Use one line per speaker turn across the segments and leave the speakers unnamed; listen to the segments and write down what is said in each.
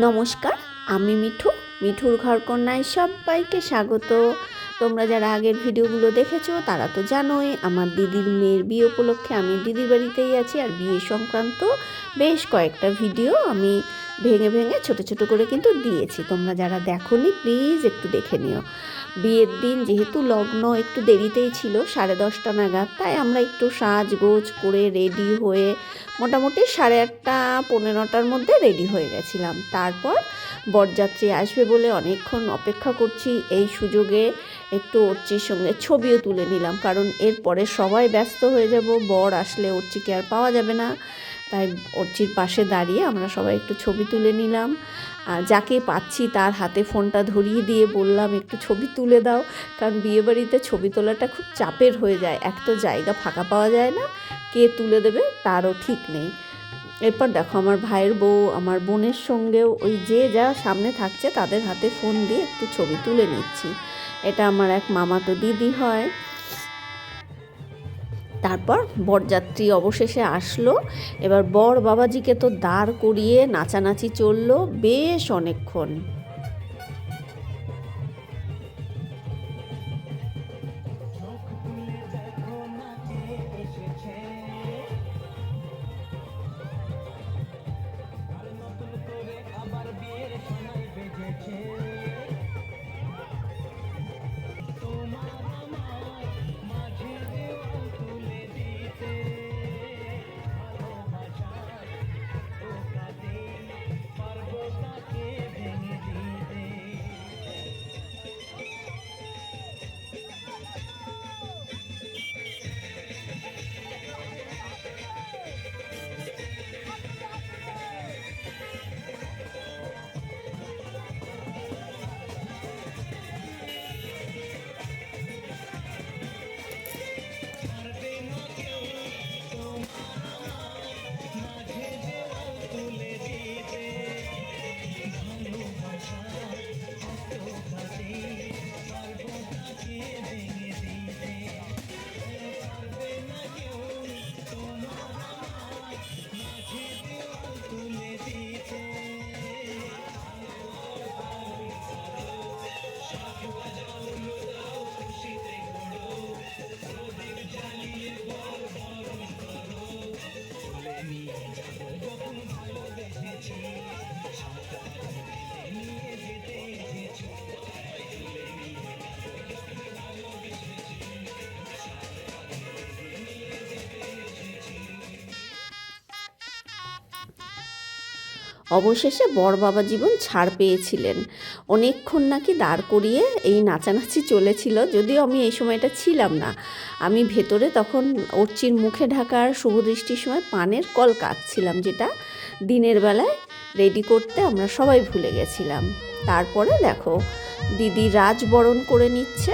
নমস্কার, আমি মিঠু, মিঠুর ঘরকন্যায় সবাইকে স্বাগত। তোমরা যারা আগের ভিডিওগুলো দেখেছ, তারা তো জানোই আমার দিদির মেয়ের বিয়ে উপলক্ষে আমি দিদির বাড়িতেই আছি আর বিয়ে সংক্রান্ত বেশ কয়েকটা ভিডিও আমি ভেঙে ভেঙে ছোট ছোট করে কিন্তু দিয়েছি। তোমরা যারা দেখোনি প্লিজ একটু দেখে নিও। বিয়ের দিন যেহেতু লগ্ন একটু দেরিতেই ছিল, সাড়ে দশটা নাগাদ, তাই আমরা একটু সাজগোজ করে রেডি হয়ে মোটামুটি সাড়ে আটটা, পনেরোটার মধ্যে রেডি হয়ে গেছিলাম। তারপর বরযাত্রী আসবে বলে অনেকক্ষণ অপেক্ষা করছি। এই সুযোগে একটু অর্চির সঙ্গে ছবিও তুলে নিলাম, কারণ এরপরে সবাই ব্যস্ত হয়ে যাব, বর আসলে অর্চিকে আর পাওয়া যাবে না। তাই অর্চির পাশে দাঁড়িয়ে আমরা সবাই একটু ছবি তুলে নিলাম। আর যাকে পাচ্ছি তার হাতে ফোনটা ধরিয়ে দিয়ে বললাম, একটু ছবি তুলে দাও। কারণ বিয়েবাড়িতে ছবি তোলাটা খুব চাপের হয়ে যায়। এক তো জায়গা ফাঁকা পাওয়া যায় না, কে তুলে দেবে তারও ঠিক নেই। এরপর দেখো আমার ভাইয়ের বউ, আমার বোনের সঙ্গেও ওই যে যা সামনে থাকছে তাদের হাতে ফোন দিয়ে একটু ছবি তুলে নিচ্ছি। এটা আমার এক মামাতো দিদি হয়। তারপর বরযাত্রী অবশেষে আসলো। এবার বর বাবাজিকে তো দাঁড় করিয়ে নাচানাচি চলল বেশ অনেকক্ষণ। অবশেষে বর বাবা জীবন ছাড় পেয়েছিলেন। অনেকক্ষণ নাকি দাঁড় করিয়ে এই নাচানাচি চলেছিল, যদিও আমি এই সময়টা ছিলাম না। আমি ভেতরে তখন অর্চির মুখে ঢাকার শুভদৃষ্টির সময় পানের কল কাটছিলাম যেটা দিনের বেলায় রেডি করতে আমরা সবাই ভুলে গেছিলাম। তারপরে দেখো, দিদি রাজবরণ করে নিচ্ছে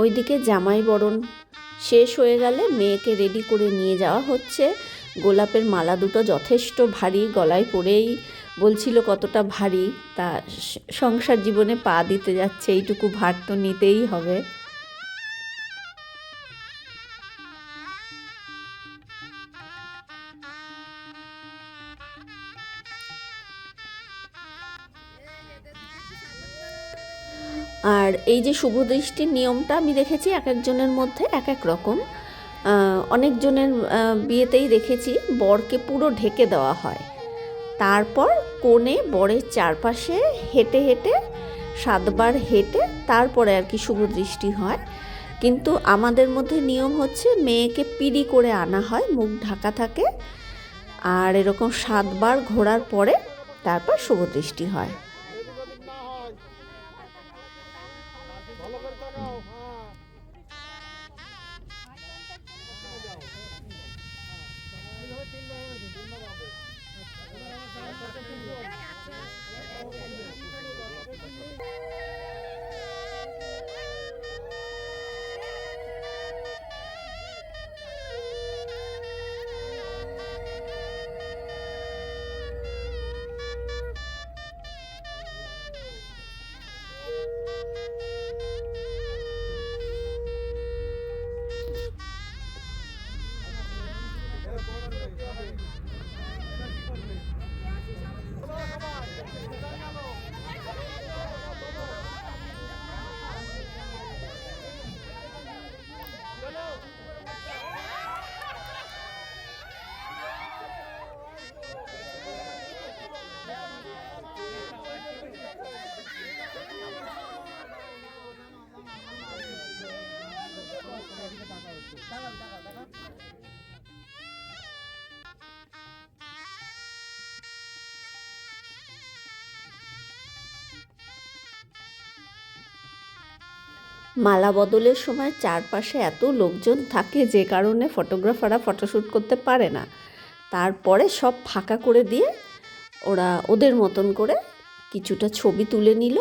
ওইদিকে জামাই বরণ শেষ হয়ে গেলে মেয়েকে রেডি করে নিয়ে যাওয়া হচ্ছে। গোলাপের মালা দুটো যথেষ্ট ভারী, গলায় পরেই বলছিল কতটা ভারী। তা সংসার জীবনে পা দিতে যাচ্ছে, এইটুকু ভার তো নিতেই হবে। আর এই যে শুভ দৃষ্টির নিয়মটা আমি দেখেছি এক একজনের মধ্যে এক এক রকম। অনেকজনের বিয়েতেই দেখেছি বরকে পুরো ঢেকে দেওয়া হয়। তারপর কোণে বরের চারপাশে হেঁটে হেঁটে, সাতবার হেঁটে তারপরে আর কি শুভ দৃষ্টি হয়। কিন্তু আমাদের মধ্যে নিয়ম হচ্ছে মেয়েকে পিড়ি করে আনা হয়, মুখ ঢাকা থাকে। আর এরকম সাতবার ঘোরার পরে তারপর শুভ দৃষ্টি হয়। মালা বদলের সময় চারপাশে এত লোকজন থাকে যে কারণে ফটোগ্রাফাররা ফটোশ্যুট করতে পারে না। তারপরে সব ফাঁকা করে দিয়ে ওরা ওদের মতন করে কিছুটা ছবি তুলে নিল।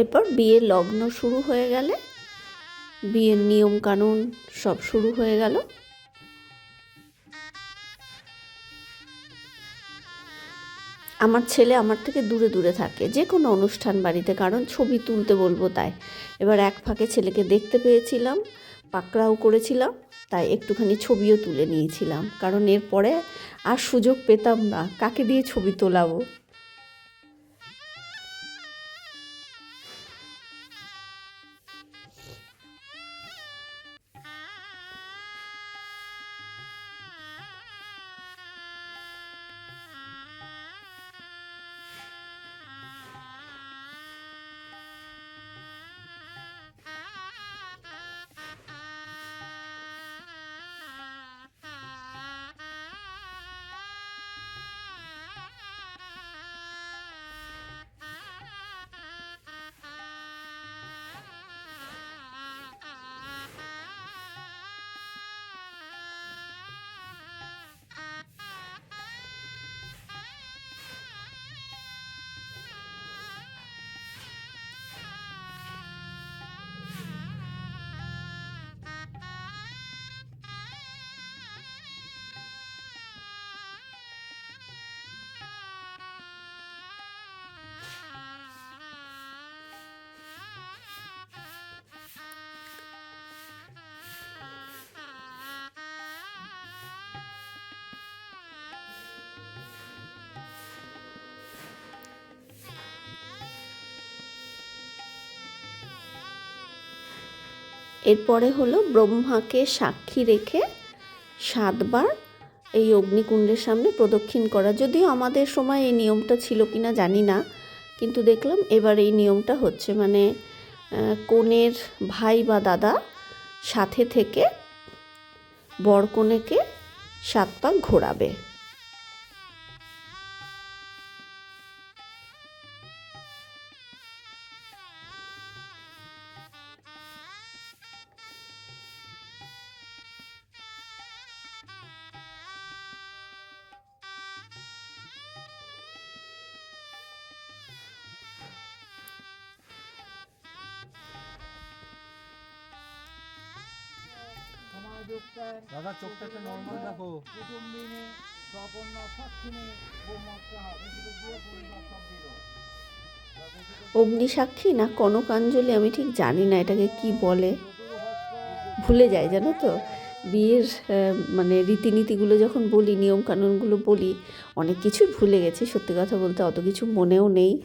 এরপর বিয়ের লগ্ন শুরু হয়ে গেলে, বিয়ের নিয়ম কানুন সব শুরু হয়ে গেল। আমার ছেলে আমার থেকে দূরে দূরে থাকে, যে কোনো অনুষ্ঠান বাড়িতে, কারণ ছবি তুলতে বলব তাই। এবার এক ফাঁকে ছেলেকে দেখতে পেয়েছিলাম, পাকড়াও করেছিলাম, তাই একটুখানি ছবিও তুলে নিয়েছিলাম, কারণ এরপরে আর সুযোগ পেতাম না, কাকে দিয়ে ছবি তোলাবো? এরপরে হলো ব্রহ্মাকে সাক্ষী রেখে সাতবার এই অগ্নিকুণ্ডের সামনে প্রদক্ষিণ করা। যদিও আমাদের সময় এই নিয়মটা ছিল কি না জানি না, কিন্তু দেখলাম এবার এই নিয়মটা হচ্ছে। মানে কনের ভাই বা দাদা সাথে থেকে বর কনেকে সাত পাক ঘোরাবে।
দাদা চোখটা একটা নর্মাল রাখো
কুটুম্বিনী সাক্ষিণী গোমাত্রা দিল।
অগ্নিসাক্ষী না কনকাঞ্জলি আমি ঠিক জানি না এটাকে কি বলে। ভুলে যায় জানো তো? বিয়ের আহ, মানে রীতিনীতিগুলো যখন বলি নিয়ম কানুনগুলো বলি অনেক কিছুই ভুলে গেছি। সত্যি কথা বলতে অত কিছু মনেও নেই।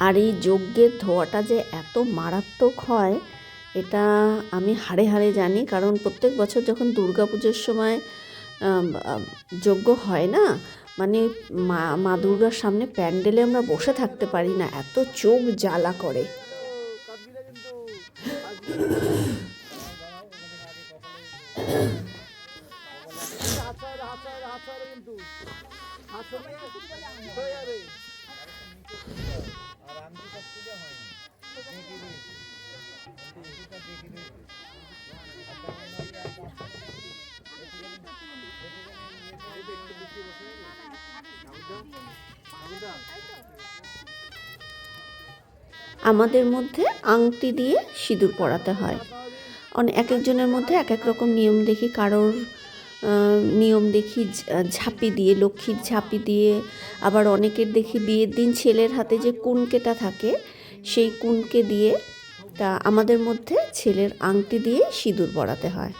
আর এই যজ্ঞের ধোঁয়াটা যে এত মারাত্মক হয় এটা আমি হাড়ে হাড়ে জানি। কারণ প্রত্যেক বছর যখন দুর্গাপুজোর সময় আম, আম, যজ্ঞ হয় না মানে মা মা দুর্গার সামনে প্যান্ডেলে আমরা বসে থাকতে পারি না এত চোখ জ্বালা করে।
কিন্তু
আমাদের মধ্যে আংটি দিয়ে সিঁদুর পরাতে হয়। অনেক এক একজনের মধ্যে এক এক রকম নিয়ম দেখি কারোর নিয়ম দেখি ঝাঁপি দিয়ে, লক্ষ্মীর ঝাঁপি দিয়ে। আবার অনেকের দেখি বিয়ের দিন ছেলের হাতে যে কুনকেটা থাকে, সেই কুনকে দিয়ে তা আমাদের মধ্যে ছেলের আংটি দিয়ে সিঁদুর পরাতে হয়।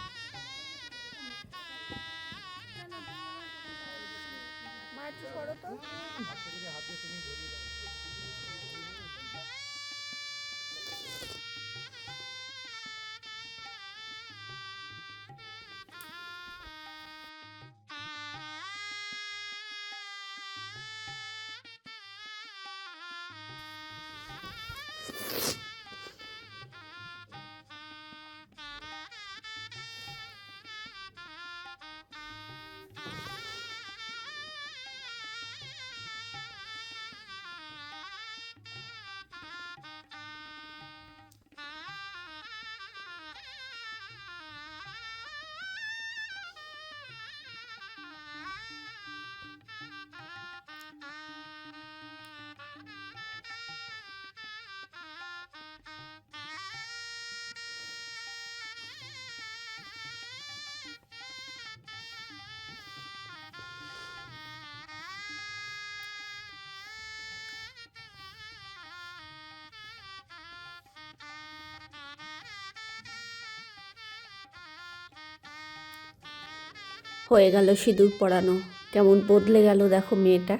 হয়ে গেল সিঁদুর পরানো। কেমন বদলে গেল দেখো মেয়েটা।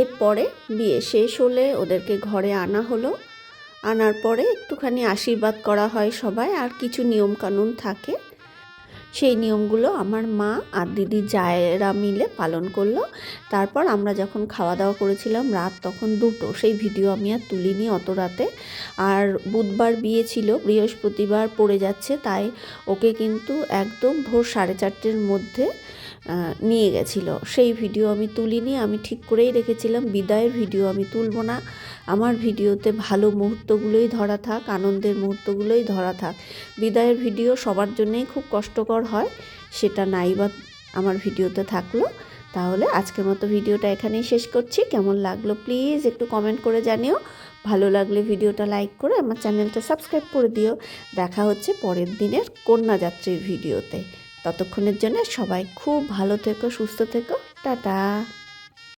এরপরে বিয়ে শেষ হলে ওদেরকে ঘরে আনা হলো। আনার পরে একটুখানি আশীর্বাদ করা হয় সবাই, আর কিছু নিয়মকানুন থাকে। সেই নিয়মগুলো আমার মা আর দিদি জায়েরা মিলে পালন করল। তারপর আমরা যখন খাওয়া দাওয়া করেছিলাম রাত তখন দুটো, সেই ভিডিও আমি আর তুলিনি অত রাতে। আর বুধবার বিয়ে ছিল, বৃহস্পতিবার পড়ে যাচ্ছে, তাই ওকে কিন্তু একদম ভোর সাড়ে চারটের মধ্যে নিয়ে গেছিল। সেই ভিডিও আমি তুলিনি, আমি ঠিক করেই রেখেছিলাম, বিদায়ের ভিডিও আমি তুলব না। আমার ভিডিওতে ভালো মুহূর্তগুলোই ধরা থাক, আনন্দের মুহূর্তগুলোই ধরা থাক। বিদায়ের ভিডিও সবার জন্যেই খুব কষ্টকর হয়, সেটা নাই বা আমার ভিডিওতে থাকল। তাহলে আজকের মতো ভিডিওটা এখানেই শেষ করছি। কেমন লাগল প্লিজ একটু কমেন্ট করে জানিও। ভালো লাগলে ভিডিওটা লাইক করে আমার চ্যানেলটা সাবস্ক্রাইব করে দিও। দেখা হচ্ছে পরের দিনের কন্যাযাত্রীর ভিডিওতে। ততক্ষণের জন্য সবাই খুব ভালো থেকো সুস্থ থেকো। টাটা।